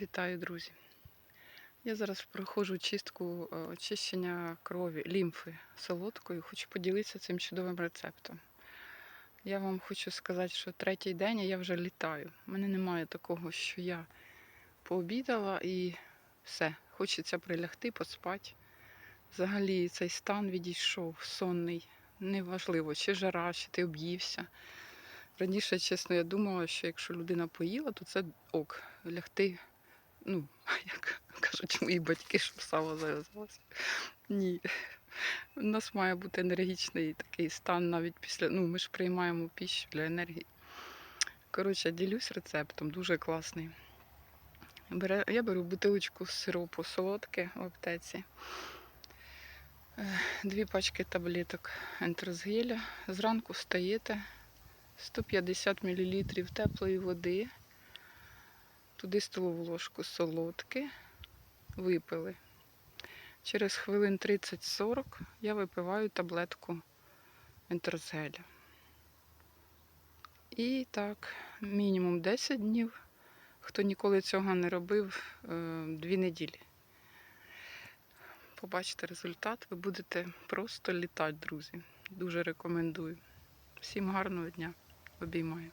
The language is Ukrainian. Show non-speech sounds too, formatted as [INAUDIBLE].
Вітаю, друзі! Я зараз проходжу чистку е, очищення крові, лімфи солодкою. Хочу поділитися цим чудовим рецептом. Я вам хочу сказати, що третій день я вже літаю. У мене немає такого, що я пообідала і все. Хочеться прилягти, поспати. Взагалі цей стан відійшов, сонний. Неважливо, чи жара, чи ти об'ївся. Раніше, чесно, я думала, що якщо людина поїла, то це ок, лягти ну, [LAUGHS] як кажуть мої батьки, щоб сало зав'язалося. Ні. У нас має бути енергічний такий стан навіть після. Ну, ми ж приймаємо піщу для енергії. Коротше, ділюсь рецептом, дуже класний. Я беру бутилочку сиропу солодке в аптеці, дві пачки таблеток ентерзгеля. Зранку встаєте 150 мл теплої води туди столову ложку солодки, випили. Через хвилин 30-40 я випиваю таблетку ентерзгеля. І так, мінімум 10 днів. Хто ніколи цього не робив, е, дві неділі. Побачите результат, ви будете просто літати, друзі. Дуже рекомендую. Всім гарного дня. Обіймаю.